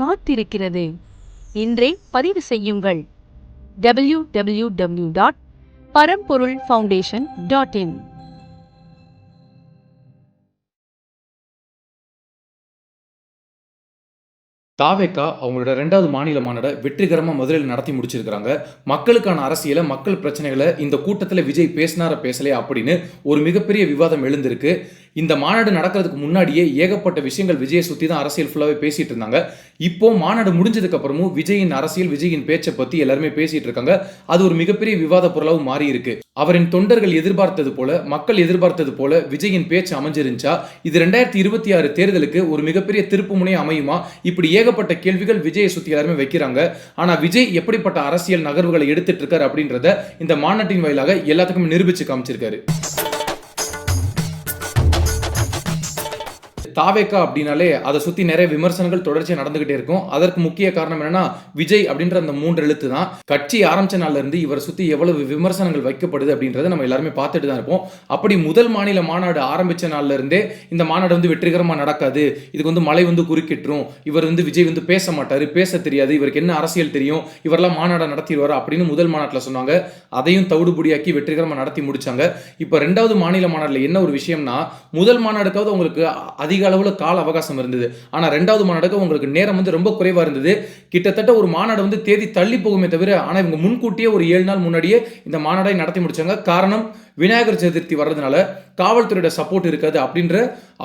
காத்திருக்கிறது. இன்றே பதிவு செய்யுங்கள். W W W dot Paramporul foundation dot in தாவேக்கா அவங்களோட ரெண்டாவது மாநில மாநாட வெற்றிகரமாக மதுரையில் நடத்தி முடிச்சிருக்கிறாங்க. மக்களுக்கான அரசியலை மக்கள் பிரச்சனைகளை இந்த கூட்டத்தில் விஜய் பேசினார பேசலையா அப்படின்னு ஒரு மிகப்பெரிய விவாதம் எழுந்திருக்கு. இந்த மாநாடு நடக்கிறதுக்கு முன்னாடியே ஏகப்பட்ட விஷயங்கள் விஜயை சுற்றி தான் அரசியல் ஃபுல்லாகவே பேசிட்டு இருந்தாங்க. இப்போ மாநாடு முடிஞ்சதுக்கு அப்புறமும் விஜயின் அரசியல் விஜயின் பேச்சை பற்றி எல்லாருமே பேசிட்டு இருக்காங்க. அது ஒரு மிகப்பெரிய விவாத பொருளாகவும் மாறி இருக்கு அவரின் தொண்டர்கள் எதிர்பார்த்தது போல மக்கள் எதிர்பார்த்தது போல விஜயின் பேச்சு அமைஞ்சிருந்துச்சா? இது ரெண்டாயிரத்தி இருபத்தி ஆறு தேர்தலுக்கு ஒரு மிகப்பெரிய திருப்பு முனையை அமையுமா? இப்படி ஏகப்பட்ட கேள்விகள் விஜயை சுற்றி எல்லாருமே வைக்கிறாங்க. ஆனால் விஜய் எப்படிப்பட்ட அரசியல் நகர்வுகளை எடுத்துட்டு இருக்காரு அப்படின்றத இந்த மாநாட்டின் வாயிலாக எல்லாத்துக்குமே நிரூபிச்சு காமிச்சிருக்காரு. தாவேக்கா அப்படின்னாலே அதை சுற்றி நிறைய விமர்சனங்கள் தொடர்ச்சியாக நடந்துகிட்டே இருக்கும். அதற்கு முக்கிய காரணம் என்னன்னா விஜய் அப்படின்ற அந்த மூன்று எழுத்து தான். கட்சி ஆரம்பிச்ச நாள்ல இருந்து இவரை சுற்றி எவ்வளவு விமர்சனங்கள் வைக்கப்படுது அப்படின்றத நம்ம எல்லாருமே பார்த்துட்டு தான் இருப்போம். அப்படி முதல் மாநில மாநாடு ஆரம்பிச்ச நாள்ல இருந்தே இந்த மாநாடு வந்து வெற்றிகரமாக நடக்காது. இதுக்கு வந்து மழை வந்து குறுக்கிட்டுரும். இவர் வந்து விஜய் வந்து பேச மாட்டார் பேச தெரியாது. இவருக்கு என்ன அரசியல் தெரியும்? இவரெல்லாம் மாநாடை நடத்திடுவார் அப்படின்னு முதல் மாநாட்டில் சொன்னாங்க. அதையும் தவிடுபடியாக்கி வெற்றிகரமாக நடத்தி முடிச்சாங்க. இப்போ ரெண்டாவது மாநில மாநாட்டில் என்ன ஒரு விஷயம்னா முதல் மாநாடுக்காவது உங்களுக்கு அதிக அளவில் கால அவகாசம் இருந்தது. ஆனால் ரெண்டாவது மாநாடுக்கு உங்களுக்கு நேரம் வந்து ரொம்ப குறைவாக இருந்தது. கிட்டத்தட்ட ஒரு மாநாடு வந்து தேதி தள்ளி போகுமே தவிர ஆனால் இவங்க முன்கூட்டியே ஒரு ஏழு நாள் முன்னாடியே இந்த மாநாடை நடத்தி முடிச்சாங்க. காரணம் விநாயகர் சதுர்த்தி வர்றதுனால காவல்துறையோட சப்போர்ட் இருக்காது அப்படின்ற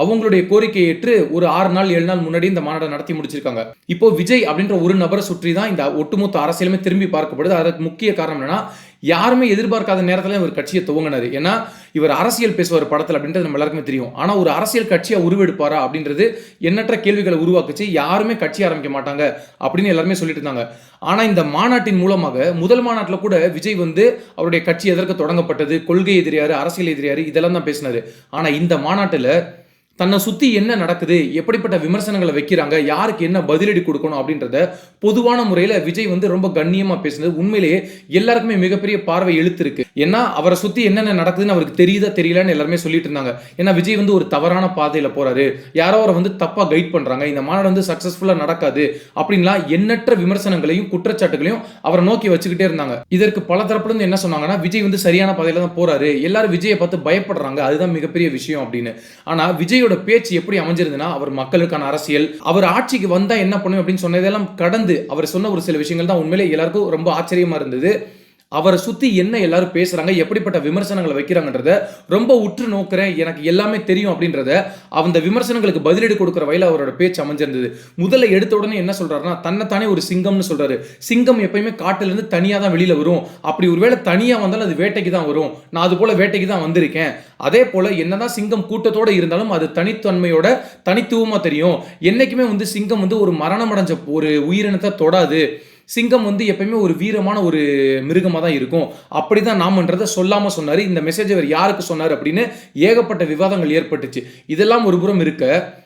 அவங்களுடைய கோரிக்கையை ஏற்று ஒரு ஆறு நாள் ஏழு நாள் முன்னாடி இந்த மாநாட்டை நடத்தி முடிச்சிருக்காங்க. இப்போ விஜய் அப்படின்ற ஒரு நபரை சுற்றி தான் இந்த ஒட்டுமொத்த அரசியலுமே திரும்பி பார்க்கப்படுது. அதற்கு முக்கிய காரணம் என்னன்னா யாருமே எதிர்பார்க்காத நேரத்தில் இவர் கட்சியை துவங்கினார். ஏன்னா இவர் அரசியல் பேசுவார் படத்தில் அப்படின்றது நம்ம எல்லாருக்குமே தெரியும். ஆனால் ஒரு அரசியல் கட்சியை உருவெடுப்பாரா அப்படின்றது எண்ணற்ற கேள்விகளை உருவாக்குச்சு. யாருமே கட்சி ஆரம்பிக்க மாட்டாங்க அப்படின்னு எல்லாருமே சொல்லிட்டு இருந்தாங்க. ஆனால் இந்த மாநாட்டின் மூலமாக முதல் மாநாட்டில் கூட விஜய் வந்து அவருடைய கட்சி எதற்கு தொடங்கப்பட்டது கொள்கை எதிரியார் அரசியல் எதிரியார் இதெல்லாம் தான் பேசினார். ஆனால் இந்த மாநாட்டில் தன்னை சுற்றி என்ன நடக்குது எப்படிப்பட்ட விமர்சனங்களை வைக்கிறாங்க யாருக்கு என்ன பதிலடி கொடுக்கணும் அப்படின்றத பொதுவான முறையில் விஜய் வந்து ரொம்ப கண்ணியமாக பேசினது. உண்மையிலேயே எல்லாருக்குமே மிகப்பெரிய பார்வை எழுத்துருக்கு ஏன்னா அவரை சுற்றி என்னென்ன நடக்குதுன்னு அவருக்கு தெரியுதா தெரியலன்னு எல்லாருமே சொல்லிட்டு இருந்தாங்க. ஏன்னா விஜய் வந்து ஒரு தவறான பாதையில் போறாரு. யாரோ அவரை வந்து தப்பாக கைட் பண்ணுறாங்க இந்த மாநாடு வந்து சக்ஸஸ்ஃபுல்லாக நடக்காது அப்படின்லாம் எண்ணற்ற விமர்சனங்களையும் குற்றச்சாட்டுகளையும் அவரை நோக்கி வச்சுக்கிட்டே இருந்தாங்க. இதற்கு பல தரப்புலருந்து என்ன சொன்னாங்கன்னா விஜய் வந்து சரியான பாதையில தான் போறாரு. எல்லாரும் விஜயை பார்த்து பயப்படுறாங்க. அதுதான் மிகப்பெரிய விஷயம் அப்படின்னு. ஆனா விஜயோட பேச்சு எப்படி அமைஞ்சிருந்ததுன்னா அவர் மக்களுக்கான அரசியல் அவர் ஆட்சிக்கு வந்தா என்ன பண்ணும் அப்படின்னு சொன்னதெல்லாம் கடந்து அவர் சொன்ன ஒரு சில விஷயங்கள் தான் உண்மையிலே எல்லாருக்கும் ரொம்ப ஆச்சரியமா இருந்தது. அவரை சுற்றி என்ன எல்லாரும் பேசுகிறாங்க எப்படிப்பட்ட விமர்சனங்களை வைக்கிறாங்கன்றத ரொம்ப உற்று நோக்கிறேன் எனக்கு எல்லாமே தெரியும் அப்படின்றத அந்த விமர்சனங்களுக்கு பதிலடி கொடுக்குற வகையில் அவரோட பேச்சு அமைஞ்சிருந்தது. முதல்ல எடுத்த உடனே என்ன சொல்கிறாருன்னா தன்னைத்தானே ஒரு சிங்கம்னு சொல்கிறாரு சிங்கம் எப்பயுமே காட்டிலேருந்து தனியாக தான் வெளியில் வரும். அப்படி ஒருவேளை தனியாக வந்தாலும் அது வேட்டைக்கு தான் வரும். நான் அது போல் வேட்டைக்கு தான் வந்திருக்கேன். அதே போல் என்னதான் சிங்கம் கூட்டத்தோடு இருந்தாலும் அது தனித்தன்மையோட தனித்துவமாக தெரியும். என்றைக்குமே வந்து சிங்கம் வந்து ஒரு மரணமடைஞ்ச ஒரு உயிரினத்தை தொடாது. சிங்கம் வந்து எப்பயுமே ஒரு வீரமான ஒரு மிருகமாக தான் இருக்கும். அப்படி தான் நாமன்றதை சொல்லாமல் சொன்னார். இந்த மெசேஜ் அவர் யாருக்கு சொன்னார் அப்படின்னு ஏகப்பட்ட விவாதங்கள் ஏற்பட்டுச்சு. இதெல்லாம் ஒரு புறம் இருக்க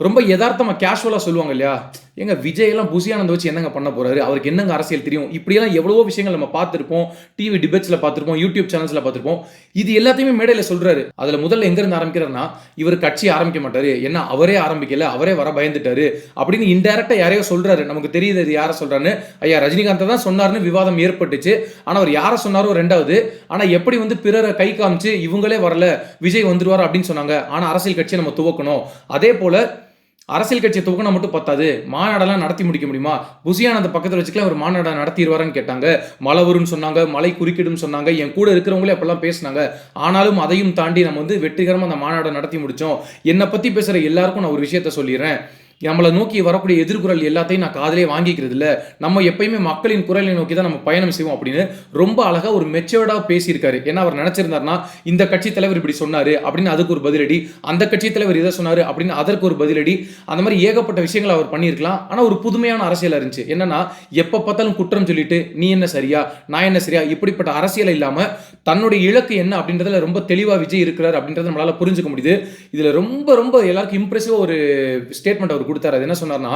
ரொம்ப யதார்த்தமாக கேஷுவலாக சொல்லுவாங்க இல்லையா? எங்கள் விஜயெல்லாம் புசியானந்த வச்சு என்னங்க பண்ண போகிறாரு அவருக்கு என்னங்க அரசியல் தெரியும்? இப்படியெல்லாம் எவ்வளவோ விஷயங்கள் நம்ம பார்த்துருப்போம். டிவி டிபேட்ஸில் பார்த்துருப்போம் யூடியூப் சேனல்ஸில் பார்த்துருப்போம். இது எல்லாத்தையுமே மேடையில் சொல்கிறாரு அதில் முதல்ல எங்கேருந்து ஆரம்பிக்கிறாருன்னா இவர் கட்சி ஆரம்பிக்க மாட்டார். என்ன அவரே ஆரம்பிக்கல அவரே வர பயந்துட்டாரு. அப்படின்னு இன்டெரக்டாக யாரையோ சொல்கிறாரு நமக்கு தெரியுது இது யாரை சொல்கிறான்னு ஐயா ரஜினிகாந்த் தான் சொன்னார்னு விவாதம் ஏற்பட்டுச்சு. ஆனால் அவர் யாரை சொன்னாரோ ரெண்டாவது. ஆனால் எப்படி வந்து பிறரை கை காமிச்சு இவங்களே வரல விஜய் வந்துருவார் அப்படின்னு சொன்னாங்க. ஆனால் அரசியல் கட்சியை நம்ம துவக்கணும். அதே போல் அரசியல் கட்சியை துவக்கினா மட்டும் பத்தாது. மாநாடெல்லாம் நடத்தி முடிக்க முடியுமா? புசியானந்த பக்கத்தில் வச்சுக்கலாம் ஒரு மாநாடை நடத்திடுவாரான்னு கேட்டாங்க. மழை வரும்னு சொன்னாங்க மழை குறுக்கிடும் சொன்னாங்க என் கூட இருக்கிறவங்களே அப்பெல்லாம் பேசினாங்க. ஆனாலும் அதையும் தாண்டி நம்ம வந்து வெற்றிகரமாக அந்த மாநாடை நடத்தி முடித்தோம் என்னை பற்றி பேசுகிற எல்லாருக்கும் நான் ஒரு விஷயத்த சொல்லிடுறேன். நம்மளை நோக்கி வரக்கூடிய எதிர்குரல் எல்லாத்தையும் நான் காதலே வாங்கிக்கிறது இல்லை நம்ம எப்பயுமே மக்களின் குரலை நோக்கி தான் நம்ம பயணம் செய்வோம் அப்படின்னு ரொம்ப அழகாக ஒரு மெச்சோர்டாக பேசியிருக்காரு. ஏன்னா அவர் நினச்சிருந்தாருன்னா இந்த கட்சி தலைவர் இப்படி சொன்னார் அப்படின்னு அதுக்கு ஒரு பதிலடி அந்த கட்சி தலைவர் இதை சொன்னார் அப்படின்னு அதற்கு ஒரு பதிலடி அந்த மாதிரி ஏகப்பட்ட விஷயங்களை அவர் பண்ணியிருக்கலாம். ஆனால் ஒரு புதுமையான அரசியலாக இருந்துச்சு. என்னன்னா எப்போ பார்த்தாலும் குற்றம் சொல்லிட்டு நீ என்ன சரியா? நான் என்ன சரியா? இப்படிப்பட்ட அரசியல் இல்லாமல் தன்னுடைய இலக்கு என்ன அப்படின்றதுல ரொம்ப தெளிவாக விஜய் இருக்கிறார் அப்படின்றத நம்மளால் புரிஞ்சுக்க முடியுது. இதில் ரொம்ப ரொம்ப எல்லாருக்கும் இம்ப்ரெசிவாக ஒரு ஸ்டேட்மெண்ட் அவர் கொடுத்தாரு. அது என்ன சொன்னார்னா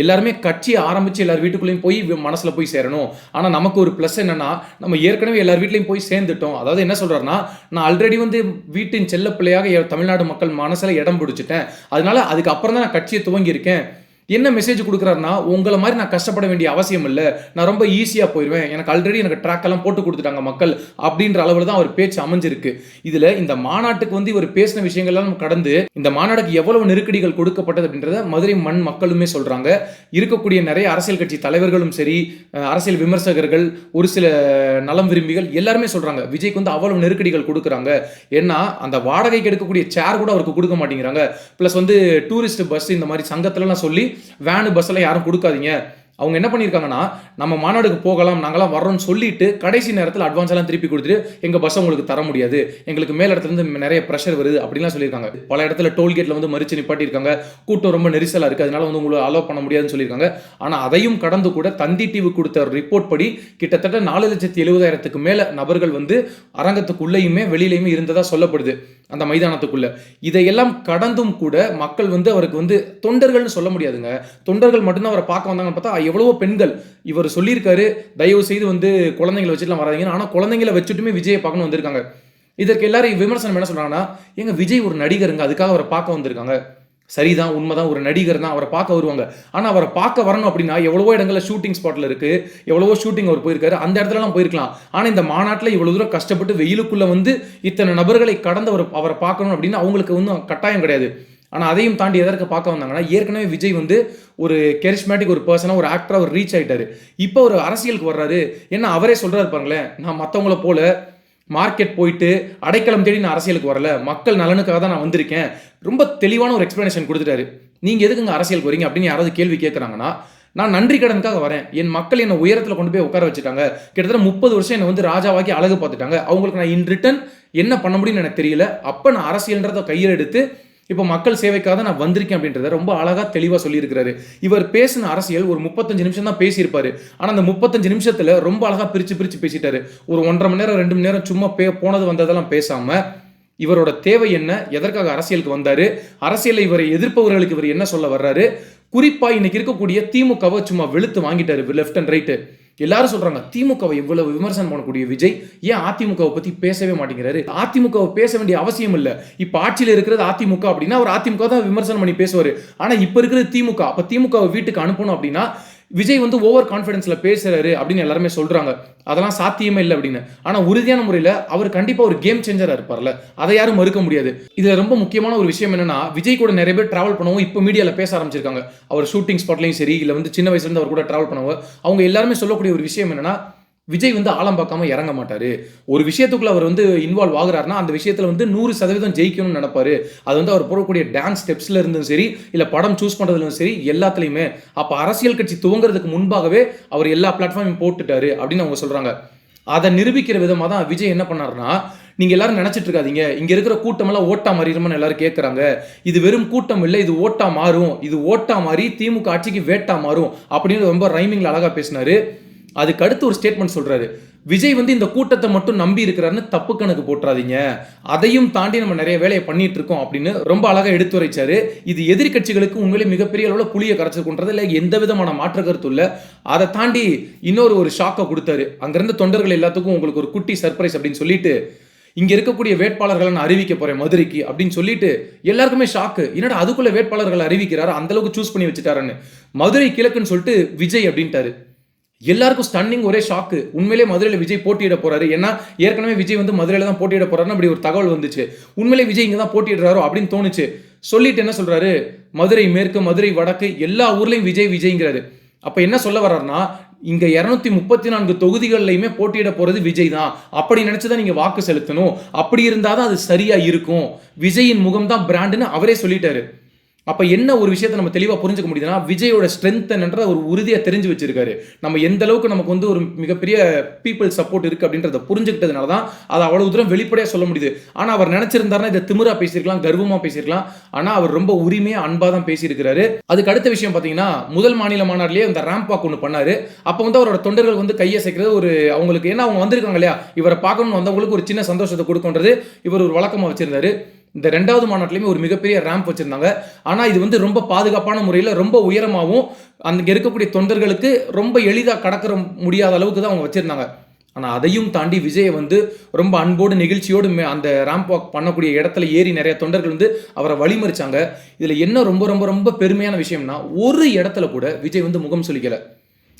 எல்லாருமே கட்சி ஆரம்பிச்சு எல்லார் வீட்டுக்குள்ளேயும் போய் மனசில் போய் சேரணும். ஆனால் நமக்கு ஒரு ப்ளஸ் என்னன்னா நம்ம ஏற்கனவே எல்லார் வீட்லேயும் போய் சேர்ந்துட்டோம். அதாவது என்ன சொல்கிறாருன்னா நான் ஆல்ரெடி வந்து வீட்டின் செல்ல பிள்ளையாக தமிழ்நாடு மக்கள் மனசில் இடம் பிடிச்சிட்டேன். அதனால அதுக்கப்புறம் தான் நான் கட்சியை துவங்கியிருக்கேன். என்ன மெசேஜ் கொடுக்குறாருன்னா உங்களை மாதிரி நான் கஷ்டப்பட வேண்டிய அவசியம் இல்லை. நான் ரொம்ப ஈஸியாக போயிடுவேன் எனக்கு ஆல்ரெடி எனக்கு ட்ராக் எல்லாம் போட்டு கொடுத்துட்டாங்க மக்கள் அப்படின்ற அளவில் தான் அவர் பேச்சு அமைஞ்சிருக்கு. இதில் இந்த மாநாட்டுக்கு வந்து இவர் பேசின விஷயங்கள்லாம் நம்ம கடந்து இந்த மாநாடுக்கு எவ்வளவு நெருக்கடிகள் கொடுக்கப்பட்டது அப்படின்றத மதுரை மண் மக்களுமே சொல்கிறாங்க இருக்கக்கூடிய நிறைய அரசியல் கட்சி தலைவர்களும் சரி அரசியல் விமர்சகர்கள் ஒரு சில நலம் விரும்பிகள் எல்லாருமே சொல்கிறாங்க விஜய்க்கு வந்து அவ்வளவு நெருக்கடிகள் கொடுக்குறாங்க. ஏன்னா அந்த வாடகைக்கு எடுக்கக்கூடிய சேர் கூட அவருக்கு கொடுக்க மாட்டேங்கிறாங்க. ப்ளஸ் வந்து டூரிஸ்ட் பஸ் இந்த மாதிரி சங்கத்திலலாம் சொல்லி வேனு பஸ்ஸெல்லாம் யாரும் கொடுக்காதீங்க. அவங்க என்ன பண்ணியிருக்காங்கன்னா நம்ம மாநாடுக்கு போகலாம் நாங்களாம் வர்றோம்னு சொல்லிட்டு கடைசி நேரத்தில் அட்வான்ஸ் எல்லாம் திருப்பி கொடுத்துட்டு எங்கள் பஸ் உங்களுக்கு தர முடியாது. எங்களுக்கு மேல் இடத்துலேருந்து நிறைய ப்ரெஷர் வருது அப்படின்லாம் சொல்லியிருக்காங்க. பல இடத்துல டோல்கேட்டில் வந்து மறிச்சு நிப்பாட்டியிருக்காங்க. கூட்டம் ரொம்ப நெரிசலாக இருக்குது அதனால வந்து உங்களை அலோவ் பண்ண முடியாதுன்னு சொல்லியிருக்காங்க. ஆனால் அதையும் கடந்து கூட தந்தி டிவி கொடுத்த ரிப்போர்ட் படி கிட்டத்தட்ட நாலு லட்சத்தி எழுபதாயிரத்துக்கு மேலே நபர்கள் வந்து அரங்கத்துக்குள்ளேயுமே வெளியிலையுமே இருந்ததாக சொல்லப்படுது அந்த மைதானத்துக்குள்ள. இதையெல்லாம் கடந்தும் கூட மக்கள் வந்து அவருக்கு வந்து தொண்டர்கள்னு சொல்ல முடியாதுங்க. தொண்டர்கள் மட்டும்தான் அவரை பார்க்க வந்தாங்கன்னு பார்த்தா எவ்வளவோ பெண்கள் இவர் சொல்லியிருக்காரு தயவு செய்து வந்து குழந்தைங்களை வச்சுட்டுலாம் வராதீங்கன்னு ஆனால் குழந்தைங்களை வச்சுட்டுமே விஜயை பார்க்கணும் வந்திருக்காங்க. இதற்கு எல்லாரும் விமர்சனம் என்ன சொல்கிறாங்கன்னா எங்கள் விஜய் ஒரு நடிகருங்க அதுக்காக அவரை பார்க்க வந்திருக்காங்க. சரிதான் உண்மைதான் ஒரு நடிகர் தான் அவரை பார்க்க வருவாங்க. ஆனால் அவரை பார்க்க வரணும் அப்படின்னா எவ்வளவோ இடங்களில் ஷூட்டிங் ஸ்பாட்டில் இருக்குது எவ்வளவோ ஷூட்டிங் அவர் போயிருக்காரு அந்த இடத்துலலாம் போயிருக்கலாம். ஆனால் இந்த மாநாட்டில் இவ்வளோ தூரம் கஷ்டப்பட்டு வெயிலுக்குள்ளே வந்து இத்தனை நபர்களை கடந்து அவர் அவரை பார்க்கணும் அப்படின்னு அவங்களுக்கு ஒன்றும் கட்டாயம் கிடையாது. ஆனால் அதையும் தாண்டி எதற்கு பார்க்க வந்தாங்கன்னா ஏற்கனவே விஜய் வந்து ஒரு கெரிஷ்மேட்டிக் ஒரு பர்சனாக ஒரு ஆக்டராக ஒரு ரீச் ஆகிட்டாரு இப்போ ஒரு அரசியலுக்கு வர்றாரு. ஏன்னா அவரே சொல்கிறாரு பாருங்களேன் நான் மற்றவங்கள போல மார்க்கெட் போயிட்டு அடைக்கலம் தேடி நான் அரசியலுக்கு வரல. மக்கள் நலனுக்காக தான் நான் வந்திருக்கேன். ரொம்ப தெளிவான ஒரு எக்ஸ்ப்ளனேஷன் கொடுத்துட்டாரு. நீங்கள் எதுக்குங்க அரசியலுக்கு வரீங்க அப்படின்னு யாராவது கேள்வி கேட்குறாங்கன்னா நான் நன்றி கடனுக்காக வரேன். என் மக்கள் என்னை உயரத்தில் கொண்டு போய் உட்கார வச்சுட்டாங்க. கிட்டத்தட்ட முப்பது வருஷம் என்னை வந்து ராஜாவாக்கி அழகு பார்த்துட்டாங்க. அவங்களுக்கு நான் இன் ரிட்டன் என்ன பண்ண முடியும்னு எனக்கு தெரியல. அப்போ நான் அரசியல்ன்றதை கையில் எடுத்து இப்போ மக்கள் சேவைக்காக தான் நான் வந்திருக்கேன் அப்படின்றத ரொம்ப அழகாக தெளிவாக சொல்லியிருக்கிறாரு. இவர் பேசின அரசியல் ஒரு முப்பத்தஞ்சு நிமிஷம் தான் பேசியிருப்பாரு. ஆனால் அந்த முப்பத்தஞ்சு நிமிஷத்தில் ரொம்ப அழகா பிரித்து பிரித்து பேசிட்டாரு. ஒரு ஒன்றரை மணி நேரம் ரெண்டு மணி நேரம் சும்மா பே போனது வந்ததெல்லாம் பேசாமல் இவரோட தேவை என்ன எதற்காக அரசியலுக்கு வந்தார் அரசியலை இவரை எதிர்ப்பவர்களுக்கு இவர் என்ன சொல்ல வர்றாரு குறிப்பாக இன்னைக்கு இருக்கக்கூடிய திமுகவை சும்மா வெளுத்து வாங்கிட்டாரு லெஃப்ட் அண்ட் ரைட்டு எல்லாரும் சொல்றாங்க திமுகவை இவ்வளவு விமர்சனம் பண்ணக்கூடிய விஜய் ஏன் அதிமுகவை பத்தி பேசவே மாட்டேங்கிறாரு? அதிமுகவை பேச வேண்டிய அவசியம் இல்ல. இப்ப ஆட்சியில் இருக்கிறது அதிமுக அப்படின்னா அவர் அதிமுக தான் விமர்சனம் பண்ணி பேசுவாரு. ஆனா இப்ப இருக்கிறது திமுக. அப்ப திமுகவை வீட்டுக்கு அனுப்பணும் அப்படின்னா விஜய் வந்து ஓவர் கான்ஃபிடன்ஸில் பேசுகிறாரு அப்படின்னு எல்லாருமே சொல்கிறாங்க அதெல்லாம் சாத்தியமே இல்லை அப்படின்னு. ஆனால் உறுதியான முறையில் அவர் கண்டிப்பாக ஒரு கேம் சேஞ்சராக இருப்பார்ல. அதை யாரும் மறுக்க முடியாது. இதில் ரொம்ப முக்கியமான ஒரு விஷயம் என்னன்னா விஜய் கூட நிறைய பேர் ட்ராவல் பண்ணவும் இப்போ மீடியாவில் பேச ஆரம்பிச்சிருக்காங்க. அவர் ஷூட்டிங் ஸ்பாட்லையும் சரி இல்லை வந்து சின்ன வயசுலேருந்து அவர் கூட ட்ராவல் பண்ணவங்க அவங்க எல்லாருமே சொல்லக்கூடிய ஒரு விஷயம் என்னன்னா விஜய் வந்து ஆழம் பார்க்காம இறங்க மாட்டாரு. ஒரு விஷயத்துக்குள்ள அவர் வந்து இன்வால்வ் ஆகுறாருனா அந்த விஷயத்துல வந்து நூறு சதவீதம் ஜெயிக்கணும்னு நினைப்பாரு. அது வந்து அவர் போடக்கூடிய டான்ஸ் ஸ்டெப்ஸ்ல இருந்தும் சரி இல்ல படம் சூஸ் பண்றதுலும் சரி எல்லாத்துலயுமே. அப்ப அரசியல் கட்சி துவங்குறதுக்கு முன்பாகவே அவர் எல்லா பிளாட்ஃபார்மையும் போட்டுட்டாரு அப்படின்னு அவங்க சொல்றாங்க. அதை நிரூபிக்கிற விதமாக தான் விஜய் என்ன பண்ணாருன்னா நீங்கள் எல்லாரும் நினச்சிட்டு இருக்காதீங்க. இங்கே இருக்கிற கூட்டம் எல்லாம் ஓட்டா மாறிடுமான்னு எல்லாரும் கேட்குறாங்க இது வெறும் கூட்டம் இல்லை இது ஓட்டா மாறும். இது ஓட்டா மாறி திமுக ஆட்சிக்கு வேட்டா மாறும் அப்படின்னு ரொம்ப ரைமிங்ல அழகாக பேசினாரு. அதுக்கு அடுத்து ஒரு ஸ்டேட்மெண்ட் சொல்கிறாரு விஜய் வந்து இந்த கூட்டத்தை மட்டும் நம்பி இருக்கிறாருன்னு தப்பு கணக்கு போட்டுறாதீங்க. அதையும் தாண்டி நம்ம நிறைய வேலையை பண்ணிட்டு இருக்கோம் அப்படின்னு ரொம்ப அழகாக எடுத்துரைச்சாரு இது எதிர்க்கட்சிகளுக்கு உண்மையிலே மிகப்பெரிய அளவில் புளியை கரைச்சிருக்குன்றது இல்லை எந்த விதமான மாற்று கருத்து இல்லை. அதை தாண்டி இன்னொரு ஒரு ஷாக்கை கொடுத்தாரு. அங்கிருந்த தொண்டர்கள் எல்லாத்துக்கும் உங்களுக்கு ஒரு குட்டி சர்ப்ரைஸ் அப்படின்னு சொல்லிட்டு இங்கே இருக்கக்கூடிய வேட்பாளர்களை நான் அறிவிக்க போகிறேன் மதுரைக்கு அப்படின்னு சொல்லிட்டு எல்லாருக்குமே ஷாக்கு என்னடா அதுக்குள்ளே வேட்பாளர்களை அறிவிக்கிறாரு? அந்தளவுக்கு சூஸ் பண்ணி வச்சுட்டாருன்னு. மதுரை கிழக்குன்னு சொல்லிட்டு விஜய் அப்படின்ட்டாரு. எல்லாருக்கும் ஸ்டன்னிங் ஒரே ஷாக்கு உண்மையிலே மதுரையில் விஜய் போட்டியிட போறாரு. ஏன்னா ஏற்கனவே விஜய் வந்து மதுரையில் தான் போட்டியிட போறாருன்னு அப்படி ஒரு தகவல் வந்துச்சு. உண்மையிலே விஜய் இங்கே தான் போட்டியிடுறாரோ அப்படின்னு தோணுச்சு. சொல்லிட்டு என்ன சொல்றாரு? மதுரை மேற்கு மதுரை வடக்கு எல்லா ஊர்லேயும் விஜய் விஜய்ங்கிறாரு. அப்ப என்ன சொல்ல வர்றாருன்னா இங்க இருநூத்தி முப்பத்தி நான்கு தொகுதிகள்லையுமே போட்டியிட போறது விஜய் தான். அப்படி நினைச்சுதான் நீங்க வாக்கு செலுத்தணும். அப்படி இருந்தாதான் அது சரியா இருக்கும். விஜயின் முகம் தான் பிராண்டுன்னு அவரே சொல்லிட்டாரு. அப்போ என்ன ஒரு விஷயத்தை நம்ம தெளிவாக புரிஞ்சுக்க முடியுதுன்னா விஜயோட ஸ்ட்ரென்த் என்னன்ற ஒரு உறுதியாக தெரிஞ்சு வச்சிருக்காரு. நம்ம எந்த அளவுக்கு நமக்கு வந்து ஒரு மிகப்பெரிய பீப்புள் சப்போர்ட் இருக்குது அப்படின்றத புரிஞ்சுக்கிட்டதுனால தான் அதை அவ்வளோ தூரம் வெளிப்படையாக சொல்ல முடியுது. ஆனால் அவர் நினச்சிருந்தாருன்னா இதை திமிரா பேசியிருக்கலாம் கர்வமாக பேசியிருக்கலாம். ஆனால் அவர் ரொம்ப உரிமையாக அன்பாக தான் பேசியிருக்கிறாரு. அதுக்கு அடுத்த விஷயம் பார்த்தீங்கன்னா முதல் மாநில மாநாட்டிலே அந்த ரேம்ப் வாக் ஒன்று பண்ணார். அப்போ வந்து அவரோட தொண்டர்கள் வந்து கையை சேர்க்கிறது ஒரு அவங்களுக்கு ஏன்னா அவங்க வந்திருக்காங்க இல்லையா? இவரை பார்க்கணும்னு வந்தவங்களுக்கு ஒரு சின்ன சந்தோஷத்தை கொடுக்குன்றது இவர் ஒரு வழக்கமாக வச்சிருந்தாரு. இந்த ரெண்டாவது மாநாட்டிலையுமே ஒரு மிகப்பெரிய ரேம்ப் வச்சுருந்தாங்க. ஆனால் இது வந்து ரொம்ப பாதுகாப்பான முறையில் ரொம்ப உயரமாகவும் அங்கே இருக்கக்கூடிய தொண்டர்களுக்கு ரொம்ப எளிதாக கடக்கிற முடியாத அளவுக்கு தான் அவங்க வச்சுருந்தாங்க. ஆனால் அதையும் தாண்டி விஜயை வந்து ரொம்ப அன்போடு நெகிழ்ச்சியோடு மே- அந்த ரேம்ப் வாக் பண்ணக்கூடிய இடத்துல ஏறி நிறைய தொண்டர்கள் வந்து அவரை வழிமறிச்சாங்க. இதில் என்ன ரொம்ப ரொம்ப ரொம்ப பெருமையான விஷயம்னா ஒரு இடத்துல கூட விஜய் வந்து முகம் சொல்லிக்கலை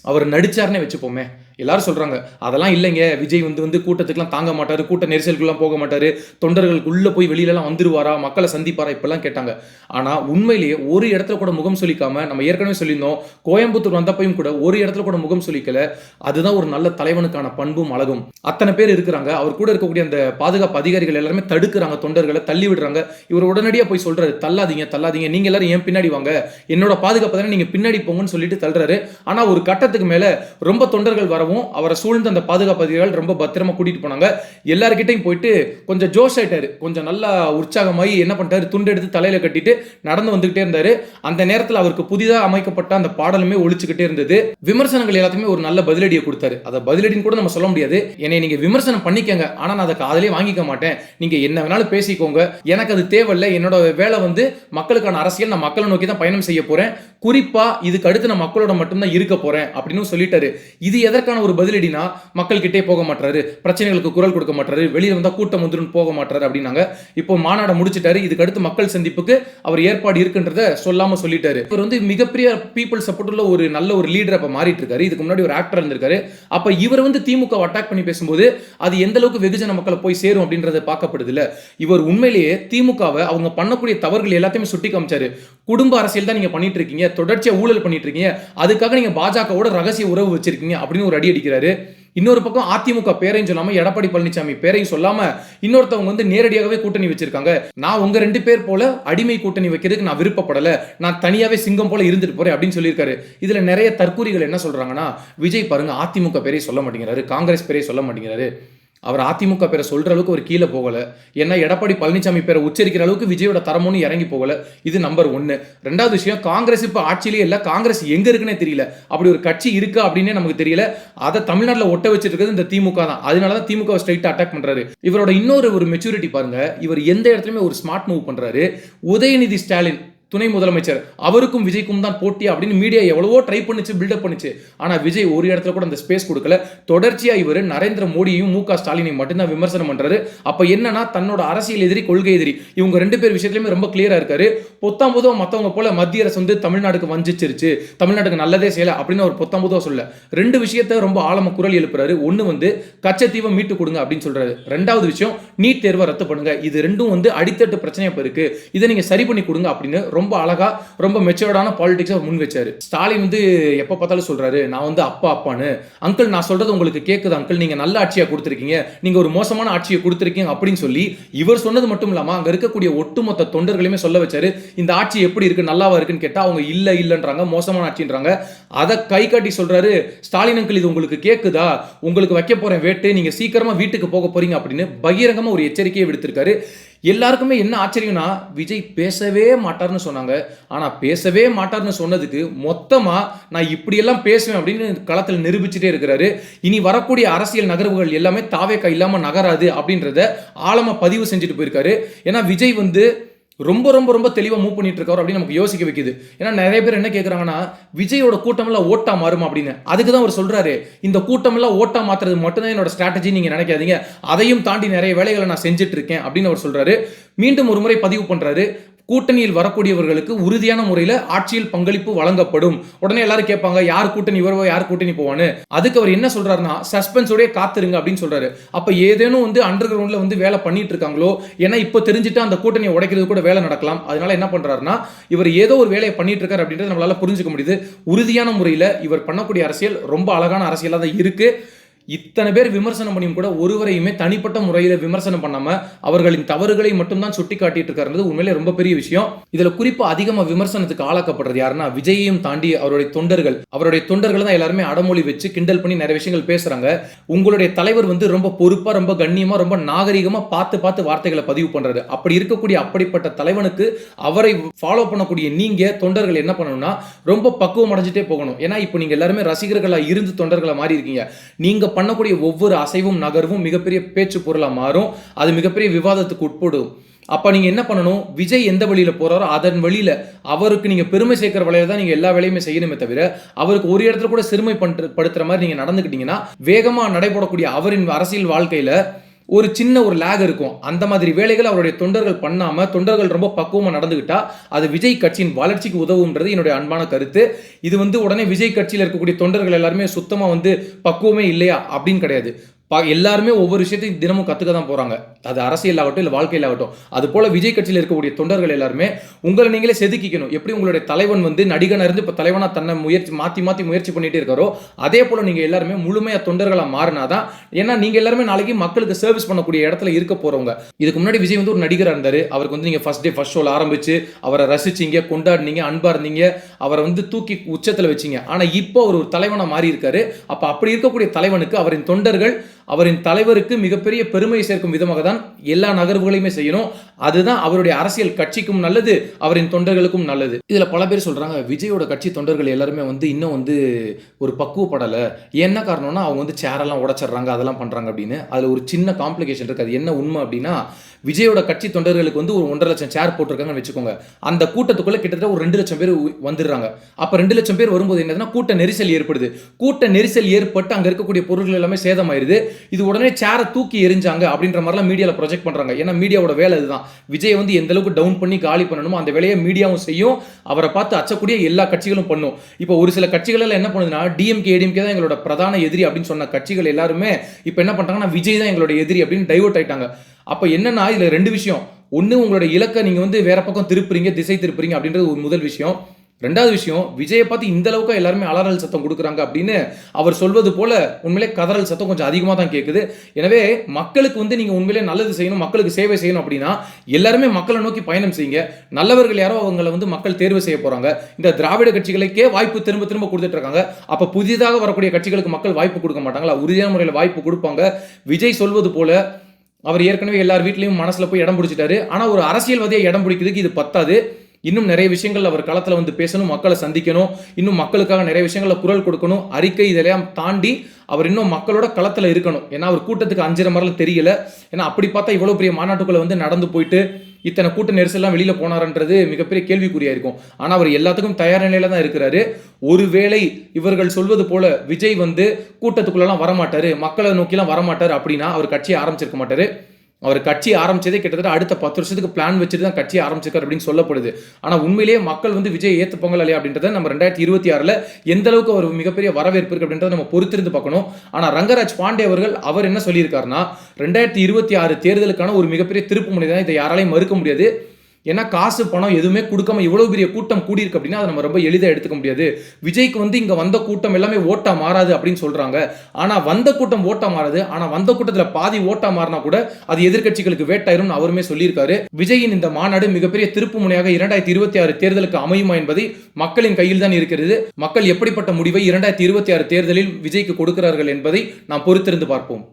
அவர் நடிச்சாருன்னே வச்சுப்போமே. எல்லாரும் சொல்றாங்க அதெல்லாம் இல்லைங்க. விஜய் வந்து வந்து கூட்டத்துக்குலாம் தாங்க மாட்டார். கூட்ட நெரிசலுக்குலாம் போக மாட்டார். தொண்டர்களுக்கு உள்ள போய் வெளியிலலாம் வந்துருவாரா? மக்களை சந்திப்பாரா? இப்பெல்லாம் கேட்டாங்க. ஆனா உண்மையிலேயே ஒரு இடத்துல கூட முகம் சொல்லிக்காமல் நம்ம ஏற்கனவே சொல்லியிருந்தோம் கோயம்புத்தூர் வந்தப்பையும் கூட ஒரு இடத்துல கூட முகம் சொல்லிக்கல அதுதான் ஒரு நல்ல தலைவனுக்கான பண்பும் அழகும். அத்தனை பேர் இருக்கிறாங்க. அவர் கூட இருக்கக்கூடிய அந்த பாதுகாப்பு அதிகாரிகள் எல்லாருமே தடுக்கிறாங்க தொண்டர்களை தள்ளி விடுறாங்க. இவர் உடனடியாக போய் சொல்றாரு தள்ளாதீங்க தள்ளாதீங்க. நீங்க எல்லாரும் ஏன் பின்னாடி வாங்க? என்னோட பாதுகாப்பு தானே நீங்க பின்னாடி போங்கன்னு சொல்லிட்டு தள்ளுறாரு. ஆனா ஒரு கட்டத்துக்கு மேல ரொம்ப தொண்டர்கள் வர வரவும் அவரை சூழ்ந்த அந்த பாதுகாப்பு அதிகாரிகள் ரொம்ப பத்திரமா கூட்டிட்டு போனாங்க. எல்லாருக்கிட்டையும் போயிட்டு கொஞ்சம் ஜோஷ் ஆயிட்டாரு. கொஞ்சம் நல்லா உற்சாகமாகி என்ன பண்ணிட்டாரு? துண்டு எடுத்து தலையில கட்டிட்டு நடந்து வந்துகிட்டே இருந்தாரு. அந்த நேரத்தில் அவருக்கு புதிதாக அமைக்கப்பட்ட அந்த பாடலுமே ஒழிச்சுக்கிட்டே இருந்தது. விமர்சனங்கள் எல்லாத்தையுமே ஒரு நல்ல பதிலடியை கொடுத்தாரு. அதை பதிலடின்னு கூட நம்ம சொல்ல முடியாது. என்னை நீங்க விமர்சனம் பண்ணிக்கங்க. ஆனா நான் அதை காதலே வாங்கிக்க மாட்டேன். நீங்க என்ன வேணாலும் பேசிக்கோங்க. எனக்கு அது தேவையில்லை. என்னோட வேலை வந்து மக்களுக்கான அரசியல். நான் மக்களை நோக்கி தான் பயணம் செய்ய போறேன். குறிப்பா இதுக்கு அடுத்து நான் மக்களோட மட்டும்தான் இருக்க போறேன் அப்படின்னு சொல்லிட்டாரு. இது எதற்கான ஒரு பதிலடினா மக்கள் கிட்டே போக மாட்டாரு பிரச்சனைகளுக்கு குரல் கொடுக்க மாட்டாரு வெளியில் வந்தா கூட்டம் வந்துருன்னு போக மாட்டாரு அப்படின்னாங்க. இப்போ மாநாடை முடிச்சிட்டாரு. இதுக்கு அடுத்து மக்கள் சந்திப்புக்கு அவர் ஏற்பாடு இருக்குன்றத சொல்லாம சொல்லிட்டாரு. இவர் வந்து மிகப்பெரிய பீப்புள் சப்போர்ட் உள்ள ஒரு நல்ல ஒரு லீடர் அப்ப மாறிட்டு இருக்காரு இதுக்கு முன்னாடி ஒரு ஆக்டர் இருந்திருக்காரு. அப்ப இவர் வந்து திமுக அட்டாக் பண்ணி பேசும்போது அது எந்த அளவுக்கு வெகுஜன மக்களை போய் சேரும் அப்படின்றத பார்க்கப்படுது இல்லை இவர் உண்மையிலேயே திமுகவை அவங்க பண்ணக்கூடிய தவறுகள் எல்லாத்தையுமே சுட்டி காமிச்சாரு. குடும்ப அரசியல் தான் நீங்க பண்ணிட்டு இருக்கீங்க. தொடர்ச்சியாக ஊழல் பண்ணிட்டு இருக்கீங்க அதுக்காக நீங்கள் பாஜகவோட ரகசிய உறவு வச்சிருக்கீங்க அப்படின்னு ஒரு அடி அடிக்கிறாரு. இன்னொரு பக்கம் அதிமுக பேரையும் சொல்லாம எடப்பாடி பழனிசாமி பேரையும் சொல்லாம இன்னொருத்தவங்க வந்து நேரடியாகவே கூட்டணி வச்சிருக்காங்க. நான் உங்க ரெண்டு பேர் போல அடிமை கூட்டணி வைக்கிறதுக்கு நான் விருப்பப்படல. நான் தனியாவே சிங்கம் போல இருந்துட்டு போறேன் அப்படின்னு சொல்லியிருக்காரு. இதுல நிறைய தற்கூறிகள் என்ன சொல்றாங்கன்னா விஜய் பாருங்க அதிமுக பேரையும் சொல்ல மாட்டேங்கிறாரு காங்கிரஸ் பேரையும் சொல்ல மாட்டேங்கிறாரு. அவர் அதிமுக பேரை சொல்கிற அளவுக்கு ஒரு கீழே போகலை. ஏன்னா எடப்பாடி பழனிசாமி பேரை உச்சரிக்கிற அளவுக்கு விஜயோட தரமும் இறங்கி போகலை. இது நம்பர் ஒன்று ரெண்டாவது விஷயம் காங்கிரஸ் இப்போ ஆட்சியிலே இல்லை. காங்கிரஸ் எங்கே இருக்குன்னே தெரியல. அப்படி ஒரு கட்சி இருக்கா அப்படின்னே நமக்கு தெரியல. அதை தமிழ்நாட்டில் ஒட்ட வச்சிருக்கிறது இந்த திமுக தான். அதனால தான் திமுக ஸ்ட்ரைட்டாக அட்டாக் பண்ணுறாரு இவரோட இன்னொரு ஒரு மெச்சூரிட்டி பாருங்க. இவர் எந்த இடத்துலையுமே ஒரு ஸ்மார்ட் மூவ் பண்ணுறாரு உதயநிதி ஸ்டாலின் துணை முதலமைச்சர். அவருக்கும் விஜய்க்கும் தான் போட்டி அப்படின்னு மீடியா எவ்வளவோ ட்ரை பண்ணுச்சு பில்டப் பண்ணுச்சு. ஆனா விஜய் ஒரு இடத்துல கூட அந்த ஸ்பேஸ் கொடுக்கல. தொடர்ச்சியா இவர் நரேந்திர மோடியும் மு க ஸ்டாலினையும் மட்டும்தான் விமர்சனம் பண்றாரு. அப்ப என்னன்னா தன்னோட அரசியல் எதிரி கொள்கை எதிரி இவங்க ரெண்டு பேர் விஷயத்துலயுமே ரொம்ப கிளியரா இருக்காரு. பொத்தாம் பொதுவா மத்தவங்க போல மத்திய அரசு வந்து தமிழ்நாட்டுக்கு வஞ்சிச்சிருச்சு. தமிழ்நாட்டுக்கு நல்லதே செய்யல அப்படின்னு அவர் பொத்தாம் பொதுவா சொல்ல ரெண்டு விஷயத்த ரொம்ப ஆழமா குரல் எழுப்புறாரு. ஒண்ணு வந்து கச்சத்தீவை மீட்டு கொடுங்க அப்படின்னு சொல்றாரு. ரெண்டாவது விஷயம் நீட் தேர்வை ரத்து பண்ணுங்க. இது ரெண்டும் வந்து அடித்தட்டு பிரச்சனையாக இருக்கு இதை நீங்க சரி பண்ணி கொடுங்க அப்படின்னு ரொம்ப ரொம்ப அழகாக ரொம்ப மெச்சூர்டான பாலிடிக்ஸை அவர் முன் வச்சார். ஸ்டாலின் வந்து எப்போ பார்த்தாலும் சொல்கிறாரு நான் வந்து அப்பா அப்பான்னு. அங்கிள் நான் சொல்கிறது உங்களுக்கு கேட்குது அங்கிள் நீங்கள் நல்ல ஆட்சியாக கொடுத்துருக்கீங்க. நீங்கள் ஒரு மோசமான ஆட்சியை கொடுத்துருக்கீங்க அப்படின்னு சொல்லி இவர் சொன்னது மட்டும் இல்லாமல் அங்கே இருக்கக்கூடிய ஒட்டுமொத்த தொண்டர்களையுமே சொல்ல வச்சாரு இந்த ஆட்சி எப்படி இருக்குது நல்லாவா இருக்குன்னு கேட்டால் அவங்க இல்லை இல்லைன்றாங்க மோசமான ஆட்சின்றாங்க. அதை கை காட்டி சொல்கிறாரு ஸ்டாலின் அங்கிள் இது உங்களுக்கு கேட்குதா உங்களுக்கு வைக்க போகிறேன் வேட்டு நீங்கள் சீக்கிரமாக வீட்டுக்கு போக போகிறீங்க அப்படின்னு பகிரங்கமாக ஒரு எச்சரிக்கையை விடுத்திருக்காரு. எல்லாருக்குமே என்ன ஆச்சரியம்னா விஜய் பேசவே மாட்டார்னு சொன்னாங்க. ஆனால் பேசவே மாட்டார்னு சொன்னதுக்கு மொத்தமாக நான் இப்படியெல்லாம் பேசுவேன் அப்படின்னு களத்தில் நிரூபிச்சுட்டே இருக்கிறாரு. இனி வரக்கூடிய அரசியல் நகர்வுகள் எல்லாமே தாவேக்கா இல்லாமல் நகராது அப்படின்றத ஆழமாக பதிவு செஞ்சுட்டு போயிருக்காரு. ஏன்னா விஜய் வந்து ரொம்ப ரொம்ப ரொம்ப தெளிவாக மூவ் பண்ணிட்டு இருக்காரு அப்படின்னு நமக்கு யோசிக்க வைக்குது. ஏன்னா நிறைய பேர் என்ன கேட்குறாங்கன்னா விஜயோட கூட்டமெல்லாம் ஓட்டா மாறுமா அப்படின்னு. அதுக்கு தான் அவர் சொல்கிறாரு இந்த கூட்டமெல்லாம் ஓட்டா மாற்றுறது மட்டும்தான் என்னோட ஸ்ட்ராட்டஜி நீங்கள் நினைக்காதீங்க. அதையும் தாண்டி நிறைய வேலைகளை நான் செஞ்சுட்டு இருக்கேன் அப்படின்னு அவர் சொல்கிறாரு மீண்டும் ஒரு முறை பதிவு பண்ணுறாரு கூட்டணியில் வரக்கூடியவர்களுக்கு உறுதியான முறையில் ஆட்சியில் பங்களிப்பு வழங்கப்படும். உடனே எல்லாரும் கேட்பாங்க யார் கூட்டணி வருவோ யார் கூட்டணி போவான்னு? அதுக்கு அவர் என்ன சொல்றாருன்னா சஸ்பென்ஸோடய காத்துருங்க அப்படின்னு சொல்றாரு. அப்ப ஏதேனும் வந்து அண்டர் கிரவுண்ட்ல வந்து வேலை பண்ணிட்டு இருக்காங்களோ ஏன்னா இப்போ தெரிஞ்சுட்டு அந்த கூட்டணியை உடைக்கிறது கூட வேலை நடக்கலாம். அதனால என்ன பண்றாருன்னா இவர் ஏதோ ஒரு வேலையை பண்ணிட்டு இருக்காரு அப்படின்றத நம்மளால புரிஞ்சுக்க முடியுது. உறுதியான முறையில் இவர் பண்ணக்கூடிய அரசியல் ரொம்ப அழகான அரசியலாக தான் இருக்கு. இத்தனை பேர் விமர்சனம் பண்ணியும் கூட ஒருவரையுமே தனிப்பட்ட முறையில் விமர்சனம் பண்ணாம அவர்களின் தவறுகளை மட்டும்தான் சுட்டி காட்டிட்டு இருக்காருன்றது உண்மையிலே ரொம்ப பெரிய விஷயம். இதுல குறிப்பா அதிகமா விமர்சனத்துக்கு ஆளாக்கப்படுறது யாருன்னா விஜயையும் தாண்டி அவருடைய தொண்டர்கள். அவருடைய தொண்டர்கள் தான் எல்லாருமே அடமொழி வச்சு கிண்டல் பண்ணி நிறைய விஷயங்கள் பேசுறாங்க. உங்களுடைய தலைவர் வந்து ரொம்ப பொறுப்பா ரொம்ப கண்ணியமா ரொம்ப நாகரிகமா பார்த்து பார்த்து வார்த்தைகளை பதிவு பண்றாரு. அப்படி இருக்கக்கூடிய அப்படிப்பட்ட தலைவனுக்கு அவரை ஃபாலோ பண்ணக்கூடிய நீங்க தொண்டர்கள் என்ன பண்ணணும்னா ரொம்ப பக்குவம் அடைஞ்சிட்டே போகணும். ஏன்னா இப்போ நீங்க எல்லாருமே ரசிகர்களா இருந்து தொண்டர்களா மாறி இருக்கீங்க நீங்க பண்ணக்கூடிய ஒவ்வொரு அசைவும் நகர்வும் மிகப்பெரிய பேச்சு பொருளாக மாறும். அது மிகப்பெரிய விவாதத்துக்கு உட்படும். அப்போ நீங்க என்ன பண்ணணும்? விஜய் எந்த வழியில போறாரோ அதன் வழியில அவருக்கு நீங்க பெருமை சேர்க்கிற வழியில் தான் நீங்கள் எல்லா வேலையுமே செய்யணுமே தவிர அவருக்கு ஒரு இடத்துல கூட சிறுமை பண்ற- மாதிரி நீங்கள் நடந்துக்கிட்டீங்கன்னா வேகமாக நடைபெறக்கூடிய அவரின் அரசியல் வாழ்க்கையில ஒரு சின்ன ஒரு லேக் இருக்கும். அந்த மாதிரி வேலைகள் அவருடைய தொண்டர்கள் பண்ணாமல் தொண்டர்கள் ரொம்ப பக்குவமாக நடந்துக்கிட்டால் அது விஜய் கட்சியின் வளர்ச்சிக்கு உதவுன்றது என்னுடைய அன்பான கருத்து. இது வந்து உடனே விஜய் கட்சியில் இருக்கக்கூடிய தொண்டர்கள் எல்லாருமே சுத்தமாக வந்து பக்குவமே இல்லையா? அப்படின்னு கிடையாது. பா- எல்லாருமே ஒவ்வொரு விஷயத்தையும் தினமும் கற்றுக்க தான் போகிறாங்க அது அரசியல் ஆகட்டும் இல்லை வாழ்க்கையில் ஆகட்டும் அது போல விஜய் கட்சியில் இருக்கக்கூடிய தொண்டர்கள் எல்லாருமே உங்களை நீங்களே செதுக்கிக்கணும். எப்படி உங்களுடைய தலைவன் வந்து நடிகனாக இருந்து இப்போ தலைவனாக தன்னை முயற்சி மாற்றி மாற்றி முயற்சி பண்ணிகிட்டே இருக்காரோ அதே போல் நீங்கள் எல்லாருமே முழுமையாக தொண்டர்களாக மாறினா தான் ஏன்னா நீங்கள் எல்லாருமே நாளைக்கு மக்களுக்கு சர்வீஸ் பண்ணக்கூடிய இடத்துல இருக்க போகிறவங்க இதுக்கு முன்னாடி விஜய் வந்து ஒரு நடிகராக இருந்தார். அவருக்கு வந்து நீங்கள் ஃபர்ஸ்ட் டே ஃபர்ஸ்ட் ஷோவில் ஆரம்பித்து அவரை ரசிச்சிங்க கொண்டாடினீங்க அன்பாக இருந்தீங்க அவரை வந்து தூக்கி உச்சத்தில் வச்சீங்க. ஆனால் இப்போ அவர் ஒரு தலைவனாக மாறி இருக்காரு அப்போ அப்படி இருக்கக்கூடிய தலைவனுக்கு அவரின் தொண்டர்கள் அவரின் தலைவருக்கு மிகப்பெரிய பெருமை சேர்க்கும் விதமாக தான் எல்லா நகர்வுகளையுமே செய்யணும். அதுதான் அவருடைய அரசியல் கட்சிக்கும் நல்லது அவரின் தொண்டர்களுக்கும் நல்லது. இதில் பல பேர் சொல்கிறாங்க விஜயோட கட்சி தொண்டர்கள் எல்லாருமே வந்து இன்னும் வந்து ஒரு பக்குவப்படலை. என்ன காரணம்னா அவங்க வந்து சேரெல்லாம் உடைச்சிடுறாங்க அதெல்லாம் பண்ணுறாங்க அப்படின்னு. அதில் ஒரு சின்ன காம்ப்ளிகேஷன் இருக்குது அது என்ன உண்மை அப்படின்னா விஜயோட கட்சி தொண்டர்களுக்கு வந்து ஒரு ஒன்றரை லட்சம் சேர் போட்டிருக்காங்கன்னு வச்சுக்கோங்க. அந்த கூட்டத்துக்குள்ள கிட்டத்தட்ட ஒரு ரெண்டு லட்சம் பேர் வந்துடுறாங்க. அப்போ ரெண்டு லட்சம் பேர் வரும்போது என்னதுன்னா கூட்ட நெரிசல் ஏற்படுது. கூட்ட நெரிசல் ஏற்பட்டு அங்கே இருக்கக்கூடிய பொருட்கள் எல்லாமே சேதமாயிருது. இது உடனே சேரை தூக்கி எரிஞ்சாங்க அப்படின்ற மாதிரிலாம் மீடியாவில் ப்ரொஜெக்ட் பண்ணுறாங்க ஏன்னா மீடியாவோட வேலை இதுதான் விஜய் வந்து எந்த அளவுக்கு டவுன் பண்ணி காலி பண்ணணுமோ அந்த வேலையை மீடியாவும் செய்யும். அவரை பார்த்து அச்சக்கூடிய எல்லா கட்சிகளும் பண்ணும். இப்போ ஒரு சில கட்சிகளெல்லாம் என்ன பண்ணுதுன்னா டிஎம்கே ஏடிஎம்கே தான் எங்களோட பிரதான எதிரி அப்படின்னு சொன்ன கட்சிகள் எல்லாருமே இப்போ என்ன பண்ணுறாங்கன்னா விஜய் தான் எங்களோட எதிரி அப்படின்னு டைவர்ட் ஆயிட்டாங்க. அப்போ என்னன்னா இதில் ரெண்டு விஷயம். ஒன்று உங்களோட இலக்கை நீங்கள் வந்து வேற பக்கம் திருப்புறீங்க திசை திருப்புறீங்க அப்படின்றது ஒரு முதல் விஷயம். ரெண்டாவது விஷயம் விஜயை பார்த்து இந்த அளவுக்கு எல்லாருமே அலறல் சத்தம் கொடுக்குறாங்க அப்படின்னு அவர் சொல்வது போல உண்மையிலே கதறல் சத்தம் கொஞ்சம் அதிகமாக தான் கேட்குது எனவே மக்களுக்கு வந்து நீங்கள் உண்மையிலே நல்லது செய்யணும் மக்களுக்கு சேவை செய்யணும் அப்படின்னா எல்லாருமே மக்களை நோக்கி பயணம் செய்யுங்க. நல்லவர்கள் யாரோ அவங்கள வந்து மக்கள் தேர்வு செய்ய போகிறாங்க இந்த திராவிட கட்சிகளுக்கே வாய்ப்பு திரும்ப திரும்ப கொடுத்துட்டு இருக்காங்க. அப்போ புதிதாக வரக்கூடிய கட்சிகளுக்கு மக்கள் வாய்ப்பு கொடுக்க மாட்டாங்களா? உறுதியான முறையில் வாய்ப்பு கொடுப்பாங்க. விஜய் சொல்வது போல அவர் ஏற்கனவே எல்லார் வீட்லேயும் மனசில் போய் இடம் பிடிச்சிட்டாரு. ஆனால் ஒரு அரசியல்வாதியா இடம் பிடிக்கிறதுக்கு இது பத்தாது. இன்னும் நிறைய விஷயங்கள் அவர் களத்தில் வந்து பேசணும் மக்களை சந்திக்கணும் இன்னும் மக்களுக்காக நிறைய விஷயங்களை குரல் கொடுக்கணும் அறிக்கை இதெல்லாம் தாண்டி அவர் இன்னும் மக்களோட களத்தில் இருக்கணும். ஏன்னா அவர் கூட்டத்துக்கு அஞ்சுற மாதிரிலாம் தெரியல. ஏன்னா அப்படி பார்த்தா இவ்வளோ பெரிய மாநாட்டுக்குள்ளே வந்து நடந்து போயிட்டு இத்தனை கூட்ட நெரிசல்லாம் வெளியில் போனாருன்றது மிகப்பெரிய கேள்விக்குறியாக இருக்கும். ஆனால் அவர் எல்லாத்துக்கும் தயார் நிலையில தான் இருக்கிறாரு. ஒருவேளை இவர்கள் சொல்வது போல விஜய் வந்து கூட்டத்துக்குள்ளலாம் வரமாட்டார் மக்களை நோக்கிலாம் வரமாட்டார் அப்படின்னா அவர் கட்சியை ஆரம்பிச்சிருக்க மாட்டார். அவர் கட்சி ஆரம்பிச்சதே கிட்டத்தட்ட அடுத்த பத்து வருஷத்துக்கு பிளான் வச்சுட்டு தான் கட்சி ஆரம்பிச்சிருக்காரு அப்படின்னு சொல்லப்படுது. ஆனால் உண்மையிலேயே மக்கள் வந்து விஜய் ஏத்துப்பாங்களா இல்லையா அப்படின்றத நம்ம ரெண்டாயிரத்தி இருபத்தி ஆறில் எந்த அளவுக்கு அவர் மிகப்பெரிய வரவேற்பு இருக்கு அப்படின்றத நம்ம பொறுத்திருந்து பார்க்கணும். ஆனால் ரங்கராஜ் பாண்டே அவர்கள் அவர் என்ன சொல்லியிருக்காருன்னா ரெண்டாயிரத்தி இருபத்தி ஆறு தேர்தலுக்கான ஒரு மிகப்பெரிய திருப்பு முனை தான் இதை யாராலையும் மறுக்க முடியாது. ஏன்னா காசு பணம் எதுவுமே கொடுக்காம இவ்வளவு பெரிய கூட்டம் கூடியிருக்கு அப்படின்னா அதை நம்ம ரொம்ப எளிதாக எடுத்துக்க முடியாது. விஜய்க்கு வந்து இங்க வந்த கூட்டம் எல்லாமே ஓட்டா மாறாது அப்படின்னு சொல்றாங்க. ஆனா வந்த கூட்டம் ஓட்டா மாறாது. ஆனா வந்த கூட்டத்தில் பாதி ஓட்டா மாறினா கூட அது எதிர்க்கட்சிகளுக்கு வேட்டாயிரும்னு அவருமே சொல்லியிருக்காரு. விஜயின் இந்த மாநாடு மிகப்பெரிய திருப்பு முனையாக இரண்டாயிரத்தி இருபத்தி ஆறு தேர்தலுக்கு அமையுமா என்பதை மக்களின் கையில் தான் இருக்கிறது. மக்கள் எப்படிப்பட்ட முடிவை இரண்டாயிரத்தி இருபத்தி ஆறு தேர்தலில் விஜய்க்கு கொடுக்கிறார்கள் என்பதை நாம் பொறுத்திருந்து பார்ப்போம்.